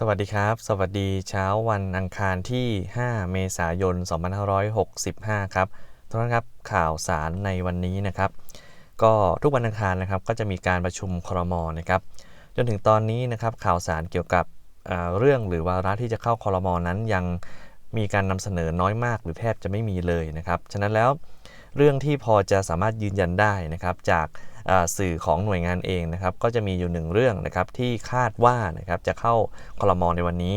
สวัสดีครับ สวัสดีเช้าวันอังคารที่ 5 เมษายน 2565 ครับทุกท่านครับข่าวสารในวันนี้นะครับ ก็ทุกวันอังคารนะครับก็จะมีการประชุมครมนะครับ จนถึงตอนนี้นะครับข่าวสารเกี่ยวกับเเรื่องหรือวาระที่จะเข้าครมนั้นยังมีการนำเสนอน้อยมาก หรือแทบจะไม่มีเลยนะครับ ฉะนั้นแล้วเรื่องที่พอจะสามารถยืนยันได้นะครับจาก สื่อของหน่วยงานเองนะครับก็จะมีอยู่หนึ่งเรื่องนะครับที่คาดว่านะครับจะเข้าคลมในวันนี้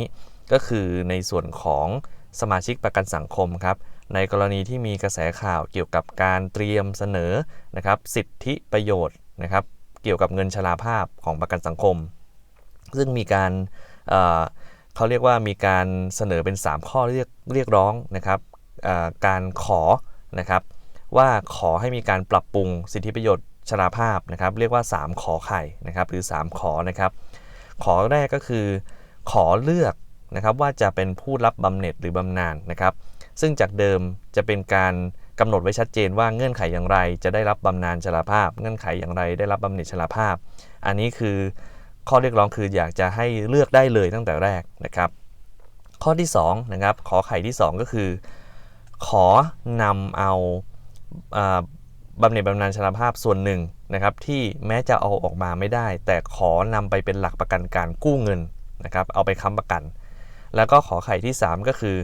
ก็คือในส่วนของสมาชิกประกันสังคมครับในกรณีที่มีกระแสข่าวเกี่ยวกับการเตรียมเสนอนะครับสิทธิประโยชน์นะครับเกี่ยวกับเงินชราภาพของประกันสังคม ซึ่งมีการเเขาเรียกว่ามีการเสนอเป็น 3 ข้อเรียกเรียกร้องนะครับการขอนะครับว่าขอให้มีการปรับปรุงสิทธิประโยชน์ ชราภาพนะครับ เรียกว่า 3 ขอไข่นะครับ หรือ 3 ขอนะครับ ขอแรกก็คือ ขอเลือกนะครับว่าจะเป็นผู้รับบำเหน็จหรือบำนาญนะครับ ซึ่งจากเดิมจะเป็นการกำหนดไว้ชัดเจนว่าเงื่อนไขอย่างไร จะได้รับบำนาญชราภาพ เงื่อนไขอย่างไร ได้รับบำเหน็จชราภาพ อันนี้คือข้อเรียกร้องคืออยากจะให้เลือกได้เลยตั้งแต่แรกนะครับ ข้อที่2นะครับขอไข่ที่ 2 ก็คือ ขอนำเอาอ่า บำเหน็จบำนาญชราภาพส่วนหนึ่งนะครับที่แม้จะเอาออกมาไม่ได้ แต่ขอนำไปเป็นหลักประกันการกู้เงินนะครับเอาไปค้ำประกัน แล้วก็ขอไข่ที่ 3 ก็คือ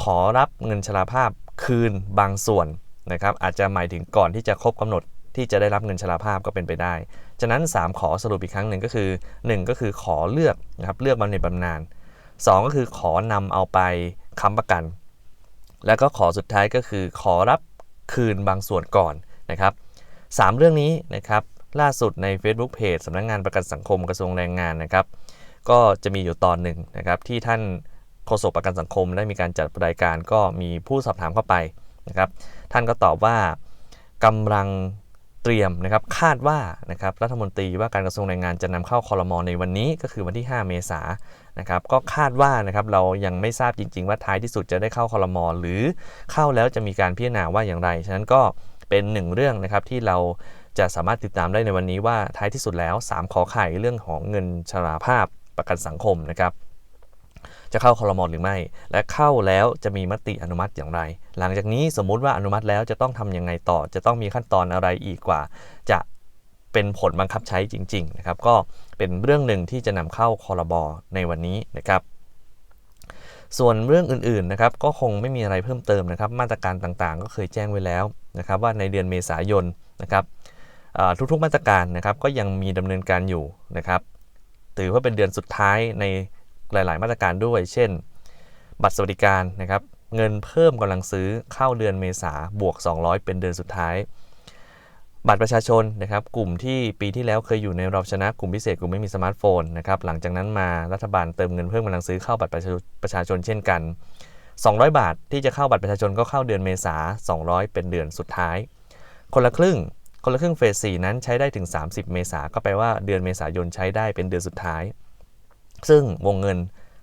ขอรับเงินชราภาพคืนบางส่วนนะครับอาจจะหมายถึงก่อนที่จะครบกำหนดที่จะได้รับเงินชราภาพก็เป็นไปได้ ฉะนั้น 3 ขอสรุปอีกครั้งหนึ่งก็คือ 1 ก็คือขอเลือกนะครับเลือกบำเหน็จบำนาญ2 ก็คือขอนำเอาไปค้ำประกัน แล้วก็ขอสุดท้ายก็คือขอรับคืนบางส่วนก่อน นะครับสามเรื่องนี้นะครับล่าสุดใน Facebook Page สำนักงานประกันสังคมกระทรวงแรงงานนะครับ ก็จะมีอยู่ตอนหนึ่งนะครับที่ท่านโฆษกประกันสังคมได้มีการจัดรายการก็มีผู้สอบถามเข้าไปนะครับ ท่านก็ตอบว่ากำลังเตรียมนะครับคาดว่านะครับรัฐมนตรีว่าการกระทรวงแรงงานจะนำเข้าคอรมอในวันนี้ก็คือวันที่ 5 เมษายนนะครับก็คาดว่านะครับเรายังไม่ทราบจริง ๆ ว่าท้ายที่สุดจะได้เข้าคอรมอหรือเข้าแล้วจะมีการพิจารณาว่าอย่างไร ฉะนั้นก็ เป็นหนึ่งเรื่องนะครับที่เราจะสามารถติดตามได้ในวันนี้ว่าท้ายที่สุดแล้ว 3 ขอไข่เรื่องของเงินชราภาพประกันสังคมนะครับจะเข้าคอรมอหรือไม่ และเข้าแล้วจะมีมติอนุมัติอย่างไร หลังจากนี้สมมุติว่าอนุมัติแล้วจะต้องทำยังไงต่อ จะต้องมีขั้นตอนอะไรอีกกว่า จะเป็นผลบังคับใช้จริงๆนะครับ ก็เป็นเรื่องหนึ่งที่จะนำเข้าคอรบอในวันนี้นะครับ ส่วนเรื่องอื่นๆนะครับ ก็คงไม่มีอะไรเพิ่มเติมนะครับ มาตรการต่างๆ ก็เคยแจ้งไว้แล้ว นะครับว่าในเดือนเมษายนนะครับทุกๆมาตรการนะครับก็ยังมีดำเนินการอยู่นะครับถือว่าเป็นเดือนสุดท้ายในหลาย ๆ มาตรการด้วย เช่น บัตรสวัสดิการนะครับเงินเพิ่มกำลังซื้อเข้าเดือนเมษาบวก 200 เป็นเดือนสุดท้าย บัตรประชาชนนะครับกลุ่มที่ปีที่แล้วเคยอยู่ในเราชนะกลุ่มพิเศษกลุ่มไม่มีสมาร์ทโฟนนะครับหลังจากนั้นมารัฐบาลเติมเงินเพิ่มกำลังซื้อเข้าบัตรประชาชนเช่นกัน 200 บาทที่จะเข้าบัตรประชาชนก็เข้าเดือนเมษา200 เป็นเดือนสุดท้าย คนละครึ่ง คนละครึ่งเฟส4นั้นใช้ได้ถึง 30 เมษาก็แปลว่าเดือนเมษายนใช้ได้เป็นเดือนสุดท้าย ซึ่งวงเงิน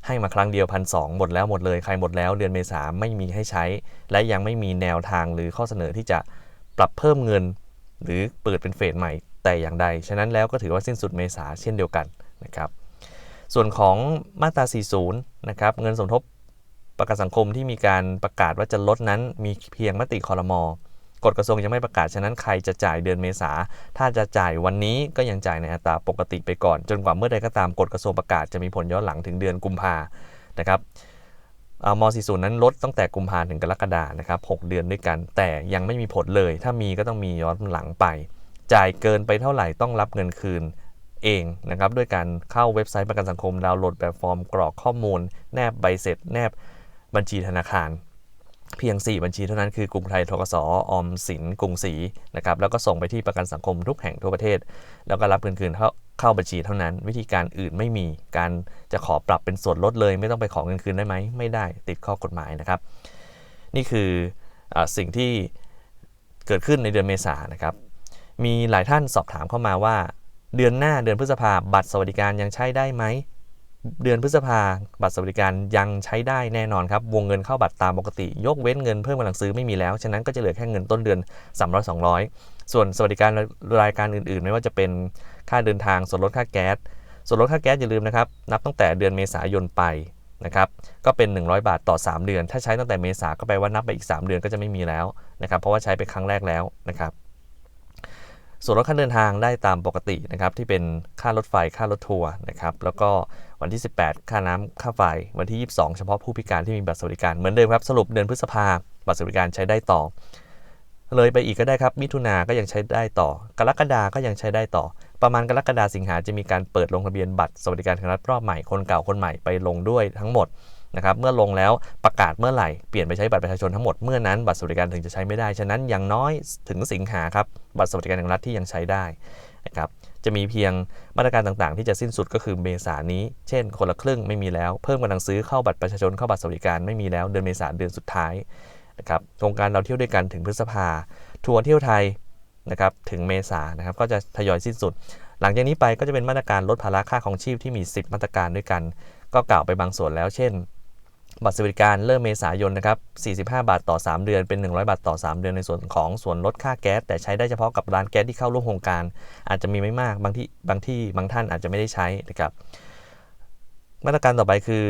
ให้มาครั้งเดียวพันสหมดแล้วหมดเลยใครหมดแล้วเดือนเมษาไม่มีให้ใช้ และยังไม่มีแนวทางหรือข้อเสนอที่จะปรับเพิ่มเงิน หรือเปิดเป็นเฟสใหม่แต่อย่างใด ฉะนั้นแล้วก็ถือว่าสิ้นสุดเมษาเช่นเดียวกันนะครับส่วนของมาตรา 40 นะครับ เงินสมทบ ประกันสังคมที่มีการประกาศว่าจะลดนั้นมีเพียงมติคอรมอกฎกระทรวงยังไม่ประกาศ ฉะนั้นใครจะจ่ายเดือนเมษา ถ้าจะจ่ายวันนี้ก็ยังจ่ายในอัตราปกติไปก่อน จนกว่าเมื่อใดก็ตามกฎกระทรวงประกาศจะมีผลย้อนหลังถึงเดือนกุมภานะครับอ่าม40 นั้นลดตั้งแต่กุมภาถึงกรกฎานะครับ 6 เดือนด้วยกัน แต่ยังไม่มีผลเลย ถ้ามีก็ต้องมีย้อนหลังไป จ่ายเกินไปเท่าไหร่ต้องรับเงินคืนเองนะครับ ด้วยการเข้าเว็บไซต์ประกันสังคมดาวน์โหลดแบบฟอร์มกรอกข้อมูล แนบใบเสร็จ แนบ บัญชีธนาคารเพียง 4 บัญชีเท่านั้นคือกรุงไทยทกสออมสินกรุงศรีนะครับแล้วก็ส่งไปที่ประกันสังคมทุกแห่งทั่วประเทศ แล้วก็รับเงินคืนเข้าเข้าบัญชีเท่านั้น วิธีการอื่นไม่มีการจะขอปรับเป็นส่วนลดเลย ไม่ต้องไปขอเงินคืนได้ไหมไม่ได้ติดข้อกฎหมายนะครับ นี่คืออสิ่งที่เกิดขึ้นในเดือนเมษานะครับ มีหลายท่านสอบถามเข้ามาว่า เดือนหน้าเดือนพฤษภาบัตรสวัสดิการยังใช้ได้ไหม เดือนพฤษภาบัตรสวัสดิการยังใช้ได้แน่นอนครับ วงเงินเข้าบัตรตามปกติ ยกเว้นเงินเพิ่มกำลังซื้อไม่มีแล้ว ฉะนั้นก็จะเหลือแค่เงินต้นเดือน 300 200 ส่วนสวัสดิการรายการอื่นๆ ไม่ว่าจะเป็นค่าเดินทางส่วนลดค่าแก๊สส่วนลดค่าแก๊สอย่าลืมนะครับ นับตั้งแต่เดือนเมษายนไปนะครับก็เป็น 100 บาทต่อ 3 เดือน ถ้าใช้ตั้งแต่เมษาก็แปลว่านับไปอีก 3 เดือนก็จะไม่มีแล้วนะครับเพราะว่าใช้ไปครั้งแรกแล้วนะครับ ส่วนลดค่าเดินทางได้ตามปกตินะครับที่เป็นค่ารถไฟค่ารถทัวร์นะครับแล้วก็วันที่ 18 ค่าน้ำค่าไฟ วันที่ 22 เฉพาะผู้พิการที่มีบัตรสวัสดิการเหมือนเดิมครับสรุปเดือนพฤษภาบัตรสวัสดิการใช้ได้ต่อ เลยไปอีกก็ได้ครับ มิถุนาก็ยังใช้ได้ต่อ กรกฎาก็ยังใช้ได้ต่อ ประมาณกรกฎาสิงหาจะมีการเปิดลงทะเบียนบัตรสวัสดิการแห่งรัฐรอบใหม่คนเก่าคนใหม่ไปลงด้วยทั้งหมด นะครับเมื่อลงแล้วประกาศเมื่อไหร่เปลี่ยนไปใช้บัตรประชาชนทั้งหมดเมื่อนั้นบัตรสวัสดิการถึงจะใช้ไม่ได้ ฉะนั้นอย่างน้อยถึงสิงหาครับบัตรสวัสดิการแห่งรัฐที่ยังใช้ได้นะครับจะมีเพียงมาตรการต่างๆ ที่จะสิ้นสุดก็คือเมษานี้ เช่น คนละครึ่งไม่มีแล้ว เพิ่มกำลังซื้อเข้าบัตรประชาชนเข้าบัตรสวัสดิการไม่มีแล้วเดือนเมษาเดือนสุดท้ายนะครับโครงการเราเที่ยวด้วยกันถึงพฤษภาทัวร์เที่ยวไทยนะครับถึงเมษานะครับก็จะทยอยสิ้นสุด หลังจากนี้ไปก็จะเป็นมาตรการลดภาระค่าของชีพที่มี 10 มาตรการด้วยกัน ก็กล่าวไปบางส่วนแล้วเช่น บัตรสวัสดิการเริ่มเมษายนนะครับ 45 บาทต่อ 3 เดือน เป็น 100 บาทต่อ 3 เดือนในส่วนของส่วนลดค่าแก๊ส แต่ใช้ได้เฉพาะกับร้านแก๊สที่เข้าร่วมโครงการ อาจจะมีไม่มาก บางที่บางที่บางท่านอาจจะไม่ได้ใช้นะครับมาตรการต่อไปคือ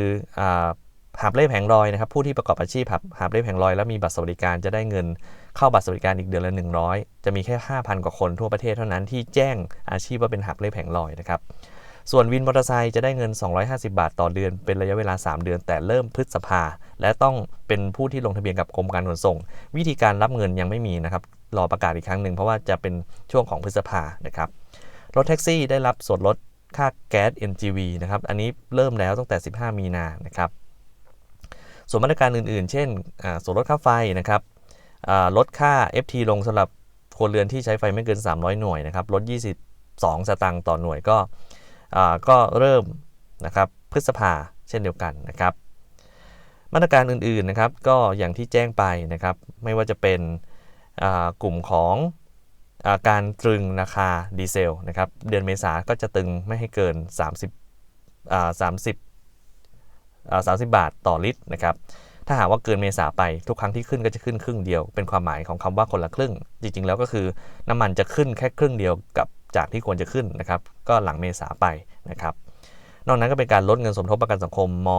หาบเล่แผงลอยนะครับผู้ที่ประกอบอาชีพหาบหาบเล่แผงลอยแล้วมีบัตรสวัสดิการจะได้เงินเข้าบัตรสวัสดิการอีกเดือนละ 100 จะมีแค่ 5,000 กว่าคนทั่วประเทศเท่านั้นที่แจ้งอาชีพว่าเป็นหาบเล่แผงลอยนะครับ ส่วนวินมอเตอร์ไซค์จะได้เงิน 250 บาทต่อเดือน เป็นระยะเวลา 3 เดือน แต่เริ่มพฤษภา และต้องเป็นผู้ที่ลงทะเบียนกับกรมการขนส่ง วิธีการรับเงินยังไม่มีนะครับ รอประกาศอีกครั้งหนึ่งเพราะว่าจะเป็นช่วงของพฤษภานะครับ รถแท็กซี่ได้รับส่วนลดค่าแก๊ส NGV นะครับ อันนี้เริ่มแล้วตั้งแต่ 15 มีนานะครับ ส่วนมาตรการอื่นๆ เช่นส่วนลดค่าไฟนะครับลดค่า FT ลงสำหรับครัวเรือนที่ใช้ไฟไม่เกิน 300 หน่วยนะครับ ลด 22 สตางค์ต่อหน่วยก็ ก็เริ่มนะครับพฤษภาเช่นเดียวกันนะครับ มาตรการอื่นๆนะครับก็อย่างที่แจ้งไปนะครับ ไม่ว่าจะเป็นกลุ่มของอาการตรึงราคาดีเซลนะครับ เดือนเมษาก็จะตึงไม่ให้เกิน 30อ่า30อ่า30 บาทต่อลิตรนะครับถ้าหากว่าเกินเมษาไปทุกครั้งที่ขึ้นก็จะขึ้นครึ่งเดียว เป็นความหมายของคำว่าคนละครึ่ง จริงๆ แล้วก็คือน้ำมันจะขึ้นแค่ครึ่งเดียวกับ จากที่ควรจะขึ้นนะครับก็หลังเมษาไปนะครับนอกนั้นก็เป็นการลดเงินสมทบประกันสังคมม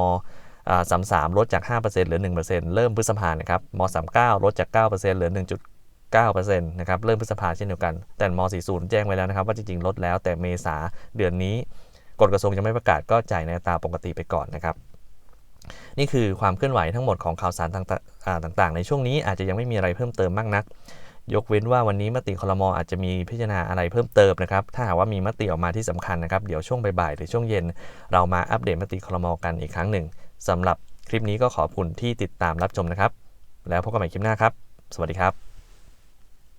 สามสามลดจาก 5%เหลือ 1%เริ่มพฤษภานะครับม39ลดจาก 9%เหลือ 1.9%นะครับเริ่มพฤษภาเช่นเดียวกัน แต่ม40แจ้งไว้แล้วนะครับว่าจริงๆ ลดแล้วแต่เมษาเดือนนี้กฎกระทรวงยังไม่ประกาศก็จ่ายในตาปกติไปก่อนนะครับ นี่คือความเคลื่อนไหวทั้งหมดของข่าวสารต่างๆอ่าต่างๆในช่วงนี้อาจจะยังไม่มีอะไรเพิ่มเติมมากนัก ยกเว้นว่าวันนี้มติคลมอาจจะมีพิจารณาอะไรเพิ่มเติมนะครับ ถ้าหากว่ามีมติออกมาที่สำคัญนะครับ เดี๋ยวช่วงบ่ายๆหรือช่วงเย็น เรามาอัปเดตมติคลมกันอีกครั้งหนึ่งสำหรับคลิปนี้ก็ขอบคุณที่ติดตามรับชมนะครับ แล้วพบกันใหม่คลิปหน้าครับ สวัสดีครับ